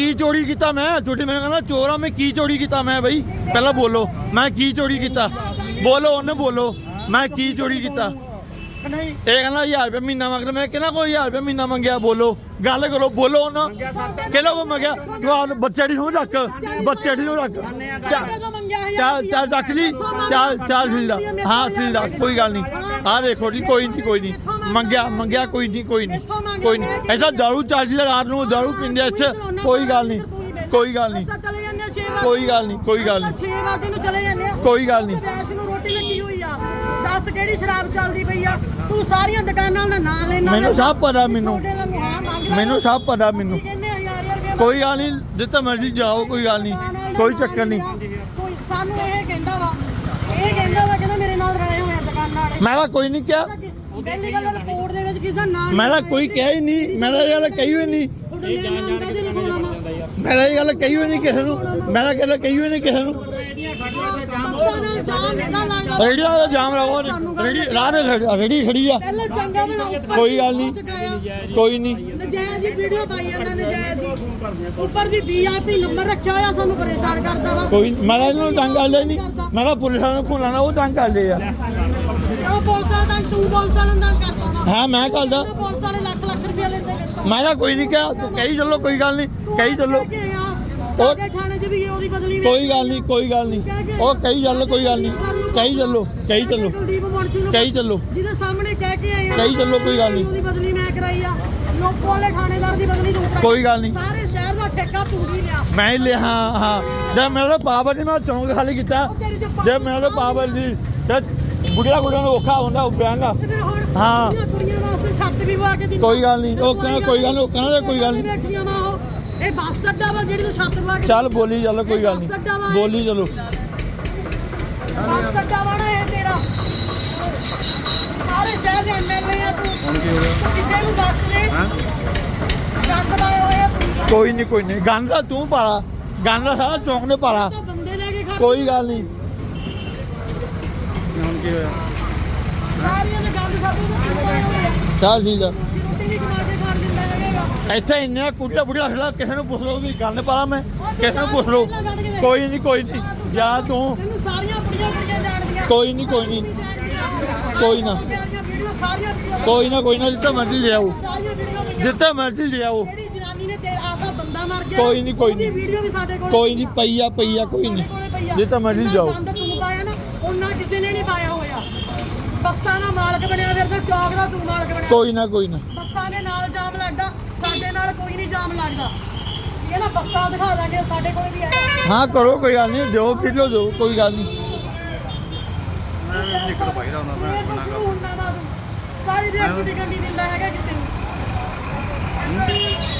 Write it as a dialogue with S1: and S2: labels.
S1: ਕੀ ਚੋਰੀ ਕੀਤਾ ਮੈਂ? ਛੋਟੇ ਮੈਂ ਕਹਿੰਦਾ, ਚੋਰਾ ਮੈਂ ਕੀ ਚੋਰੀ ਕੀਤਾ ਮੈਂ ਬਈ? ਪਹਿਲਾਂ ਬੋਲੋ, ਮੈਂ ਕੀ ਚੋਰੀ ਕੀਤਾ? ਬੋਲੋ, ਉਹਨੇ ਬੋਲੋ, ਮੈਂ ਕੀ ਚੋਰੀ ਕੀਤਾ?
S2: ਨਹੀਂ
S1: ਇਹ ਕਹਿੰਦਾ 1000 ਰੁਪਏ ਮਹੀਨਾ ਮੰਗਦਾ, ਮੈਂ ਕਿਹਨਾਂ ਕੋਈ 1000 ਰੁਪਏ ਮਹੀਨਾ ਮੰਗਿਆ? ਬੋਲੋ, ਗੱਲ ਕਰੋ, ਬੋਲੋ ਉਹਨਾਂ। ਕਿਹਨਾਂ ਕੋ ਮੰਗਿਆ? ਤੁਹਾਨੂੰ ਬੱਚੇ ਦੀ ਨੂੰ ਰੱਖ, ਬੱਚੇ ਦੀ ਨੂੰ ਰੱਖ। ਚਾਲ ਚੱਲ ਚੱਲ ਰੱਖ ਲਈ ਚੱਲ ਚੱਲ ਸਿੱਧਾ ਹਾਂ ਸਿੱਧਾ ਕੋਈ ਗੱਲ ਨਹੀਂ। ਆ ਦੇਖੋ ਜੀ, ਕੋਈ ਨਹੀਂ ਕੋਈ ਨਹੀਂ। ਮੰਗਿਆ ਮੰਗਿਆ ਕੋਈ ਨਹੀਂ ਕੋਈ ਨਹੀਂ। ਕੋਈ ਨਹੀਂ। ਐਸਾ ਦਾਰੂ ਚੱਲਦੀ ਰਾਤ ਨੂੰ ਦਾਰੂ ਪੀਂਦੇ ਇੱਥੇ। ਕੋਈ ਗੱਲ ਨਹੀਂ ਕੋਈ ਗੱਲ ਨਹੀਂ।
S2: ਚਲੇ ਜਾਂਦੇ ਆ 6 ਵਜੇ।
S1: ਕੋਈ ਗੱਲ ਨਹੀਂ ਕੋਈ ਗੱਲ ਨਹੀਂ।
S2: 6 ਵਜੇ ਨੂੰ ਚਲੇ ਜਾਂਦੇ ਆ
S1: ਕੋਈ ਗੱਲ ਨਹੀਂ।
S2: ਵੈਸ਼ ਨੂੰ ਰੋਟੀ ਲੱਗੀ ਹੋਈ ਆ। ਦੱਸ ਕਿਹੜੀ ਸ਼ਰਾਬ ਚੱਲਦੀ ਪਈ ਆ। ਤੂੰ ਸਾਰੀਆਂ ਦੁਕਾਨਾਂ ਦਾ ਨਾਂ ਲੈਣਾ
S1: ਮੈਨੂੰ ਸਭ ਪਤਾ ਮੈਨੂੰ। ਮੈਨੂੰ ਸਭ ਪਤਾ ਮੈਨੂੰ। ਕੋਈ ਗੱਲ ਨਹੀਂ ਜਿੱਥੇ ਮਰਜ਼ੀ ਜਾਓ ਕੋਈ ਗੱਲ ਨਹੀਂ। ਕੋਈ ਚੱਕਰ ਨਹੀਂ।
S2: ਸਾਨੂੰ ਇਹ ਕਹਿੰਦਾ ਵਾ ਇਹ ਕਹਿੰਦਾ ਵਾ ਕਹਿੰਦਾ ਮੇਰੇ ਨਾਲ ਰਲੇ ਹੋਏ ਆ ਦੁਕਾਨਾਂ ਵਾਲੇ।
S1: ਮੈਂ ਤਾਂ ਕੋਈ ਨਹੀਂ ਕਿਹਾ।
S2: ਪਹਿਲੀ ਗੱਲ ਰਿਪੋਰਟ ਦੇ ਵਿੱਚ ਕਿਸੇ ਦਾ ਨਾਮ
S1: ਮੈਂ ਤਾਂ ਕੋਈ ਕਿਹਾ ਹੀ ਨਹੀਂ। ਮੈਂ ਤਾਂ ਇਹ ਗੱਲ ਕਹੀ ਹੋਈ ਨਹੀਂ।
S2: ਤੁਹਾਡੇ ਮੈਂ ਨਾਮ
S1: ਤਾਂ ਇਹ ਗੱਲ ਕਹੀ ਹੋਈ ਨਹੀਂ ਕਿਸੇ ਨੂੰ। ਮੈਂ ਤਾਂ ਗੱਲ ਕਹੀ ਹੋਈ ਨਹੀਂ ਕਿਸੇ ਨੂੰ।
S2: ਬੱਸਾਂ ਨਾਲ ਜਾਮ ਇਹਦਾ ਲੱਗਦਾ
S1: ਰੇੜੀ ਦਾ ਜਾਮ ਲਾਓ ਰੇੜੀ ਰਾਹ ਖੜੀ- ਰੇੜੀ ਖੜੀ ਆ।
S2: ਪਹਿਲਾਂ ਚੰਗਾ ਬਣਾ ਉੱਪਰ
S1: ਕੋਈ ਗੱਲ ਨਹੀਂ। ਕੋਈ ਨਹੀਂ।
S2: ਨਜਾਇਜ਼ ਦੀ ਵੀਡੀਓ ਪਾਈ ਜਾਂਦਾ ਨਜਾਇਜ਼ ਦੀ ਉੱਪਰ ਦੀ ਵੀਆਈਪੀ ਨੰਬਰ ਰੱਖਿਆ ਹੋਇਆ ਸਾਨੂੰ ਪਰੇਸ਼ਾਨ ਕਰਦਾ ਵਾ।
S1: ਕੋਈ ਮੈਂ ਤਾਂ ਇਹਨੂੰ ਤੰਗ ਕਰ ਲਿਆ ਨਹੀਂ। ਮੈਂ ਤਾਂ ਪੁਲਿਸਾਂ ਨੂੰ ਫੋਨ ਉਹ ਤੰਗ ਕਰ ਲਿਆ
S2: ਉਹ ਪੁਲਿਸ ਵਾਲਾ ਤਾਂ ਤੂੰ ਪੁਲਿਸ ਵਾਲਾ ਦਾ ਕਰਦਾ ਵਾ।
S1: ਹਾਂ ਮੈਂ ਕਰਦਾ।
S2: ਪੁਲਿਸ ਵਾਲੇ ਲੱਖ ਲੱਖ ਰੁਪਏ ਲੈਂਦੇ ਕਿਤੋਂ
S1: ਮੈਂ ਤਾਂ ਕੋਈ ਨਹੀਂ ਕਿਹਾ ਤੂੰ ਕਹੀ ਚੱਲੋ ਕੋਈ ਗੱਲ ਨਹੀਂ ਕਹੀ ਚੱਲੋ।
S2: ਉਹ ਥਾਣੇ 'ਚ ਵੀ ਉਹਦੀ ਬਦਲੀ
S1: ਕੋਈ ਗੱਲ ਨਹੀਂ ਕੋਈ ਗੱਲ ਨਹੀਂ ਉਹ ਕਹੀ ਚੱਲੋ ਕੋਈ ਗੱਲ ਨਹੀਂ ਕਹੀ ਚੱਲੋ ਕਹੀ ਚੱਲੋ। ਕਹੀ ਚੱਲੋ।
S2: ਜਿਹਦੇ ਸਾਹਮਣੇ ਕਹਿ ਕੇ ਆਏ ਆ।
S1: ਕਹੀ ਚੱਲੋ, ਕੋਈ ਗੱਲ ਨਹੀਂ।
S2: ਉਹਦੀ ਬਦਲੀ ਮੈਂ ਕਰਾਈ ਆ। ਲੋਕੋ ਵਾਲੇ ਥਾਣੇਦਾਰ ਦੀ ਬਦਲੀ ਤੂੰ ਕਰਾਈ।
S1: ਕੋਈ ਗੱਲ ਨਹੀਂ
S2: ਸਾਰੇ ਸ਼ਹਿਰ ਦਾ ਠੇਕਾ ਤੂੰ ਹੀ ਲਿਆ।
S1: ਮੈਂ ਹੀ ਲਿਆ ਹਾਂ ਹਾਂ। ਜਦ ਮੇਰਾ ਪਾਵਰ ਜੀ ਮੈਂ ਚੌਂਕ ਖਾਲੀ ਕੀਤਾ। ਜੇ ਮੇਰਾ ਪਾਵਰ ਜੀ ਤੇ ਬੁੜੀਆਂ ਬੁੜੀਆਂ ਨੂੰ ਔਖਾ ਹੁੰਦਾ ਉਹ ਬਿਆਂਗਾ
S2: ਤੇ ਫਿਰ ਹੁਣ
S1: ਹਾਂ।
S2: ਕੁੜੀਆਂ- ਕੁੜੀਆਂ ਵਾਸਤੇ ਛੱਤ ਵੀ ਵਾ ਕੇ ਦਿੰਦਾ।
S1: ਕੋਈ ਗੱਲ ਨਹੀਂ, ਉਹ ਕਹਿੰਦਾ ਕੋਈ ਗੱਲ ਨਹੀਂ, ਉਹ ਕਹਿੰਦਾ ਕੋਈ ਗੱਲ ਨਹੀਂ।
S2: ਬੈਠੀਆਂ ਵਾ ਉਹ। ਇਹ ਬੱਸ ਅੱਡਾ ਵਾ ਜਿਹੜੀ ਤੂੰ ਛੱਤ ਵਾ ਕੇ
S1: ਚੱਲ ਬੋਲੀ ਚੱਲ ਕੋਈ ਗੱਲ ਨਹੀਂ। ਬੋਲੀ ਚਲੋ।
S2: ਬੱਸ ਅੱਡਾ ਵਾ ਨਾ ਇਹ ਤੇਰਾ। ਸਾਰੇ ਸ਼ਹਿਰ ਦੇ ਐਮਐਲਏ ਆ ਤੂੰ। ਹੁਣ ਕੀ ਹੋ ਗਿਆ? ਕਿਸੇ ਨੂੰ ਬਖਸ਼ ਦੇ। ਹਾਂ? ਚੱਕ ਲਾਏ ਹੋਏ ਆ ਤੂੰ।
S1: ਕੋਈ ਨਹੀਂ ਕੋਈ ਨਹੀਂ। ਗੰਦ ਦਾ ਤੂੰ ਪਾਲਾ। ਗੰਦ ਦਾ ਸਾਰਾ ਚੌਂਕ ਨੇ ਪਾਲਾ।
S2: ਤਾਂ ਬੰਦੇ ਲੈ ਕੇ ਖੜ
S1: ਕੋਈ ਗੱਲ ਨਹੀਂ।
S2: ਸਾਰੀਆਂ ਦੇ ਗੰਦ ਸਾਡੇ ਦੇ ਰੋਟੀ ਖਵਾ ਕੇ ਦਿੰਦਾ ਹੈਗਾ।
S1: ਇੱਥੇ ਇੰਨੇ ਕੁੜੀਆਂ ਬੁੜੀਆਂ ਖੜਾ ਕਿਸੇ ਨੂੰ ਪੁੱਛ ਲਓ ਵੀ ਗੰਦ ਪਾਲਾ ਮੈਂ ਕਿਸੇ ਨੂੰ ਪੁੱਛ ਲਓ। ਕੋਈ ਨਹੀਂ ਕੋਈ ਨਹੀਂ ਜਾ ਤੂੰ।
S2: ਤੈਨੂੰ ਸਾਰੀਆਂ ਬੁੜੀਆਂ ਬੁੜੀਆਂ ਜਾਣਦੀਆਂ।
S1: ਕੋਈ ਨਹੀਂ ਕੋਈ ਨਹੀਂ ਕੋਈ ਨਾ।
S2: ਵੀਡੀਓ ਸਾਰੀਆਂ ਵੀਡੀਓ
S1: ਕੋਈ ਨਾ ਕੋਈ ਨਾ ਜਿੱਥੇ ਮਰਜ਼ੀ ਲੈ ਆਓ।
S2: ਸਾਰੀਆਂ ਵੀਡੀਓ
S1: ਜਿੱਥੇ ਮਰਜ਼ੀ ਲੈ ਆਓ।
S2: ਜਿਹੜੀ ਜਨਾਨੀ ਨੇ ਤੇਰਾ ਆਪਦਾ ਬੰਦਾ ਮਰ ਗਿਆ
S1: ਕੋਈ ਨਹੀਂ, ਕੋਈ ਨਹੀਂ।
S2: ਵੀਡੀਓ ਵੀ ਸਾਡੇ ਕੋਲ
S1: ਕੋਈ ਨਹੀਂ ਪਈ ਆ। ਪਈ ਆ ਕੋਈ ਨਹੀਂ ਜਿੱਥੇ ਮਰਜ਼ੀ ਜਾਓ।
S2: ਤੂੰ ਨੇ ਨਹੀਂ ਪਾਇਆ ਹੋਇਆ। ਬੱਸਾਂ ਦਾ ਮਾਲਕ ਬਣਿਆ ਫਿਰਦਾ ਚੌਕ ਦਾ ਤੂੰ ਮਾਲਕ ਬਣਿਆ।
S1: ਕੋਈ ਨਾ ਕੋਈ ਨਾ।
S2: ਬੱਸਾਂ ਦੇ ਨਾਲ ਜਾਮ ਲੱਗਦਾ ਸਾਡੇ ਨਾਲ ਕੋਈ ਨਹੀਂ ਜਾਮ ਲੱਗਦਾ। ਇਹ ਨਾ ਬੱਸਾਂ ਦਿਖਾ ਦਾਂਗੇ ਸਾਡੇ ਕੋਲ ਵੀ ਹੈਗਾ।
S1: ਹਾਂ ਕਰੋ ਕੋਈ ਗੱਲ ਨਹੀਂ ਦਿਓ ਕਿਲੋ ਦਿਓ ਕੋਈ ਗੱਲ ਨਹੀਂ
S2: ਨਿਕਲ ਭਾਈ ਦਾ ਉਹਨਾਂ ਦਾ ਸਾਰੀ ਦਿਹਾੜੀ ਦੀ ਗੱਡੀ ਦਿੰਦਾ ਹੈਗਾ ਕਿਸੇ ਨੂੰ।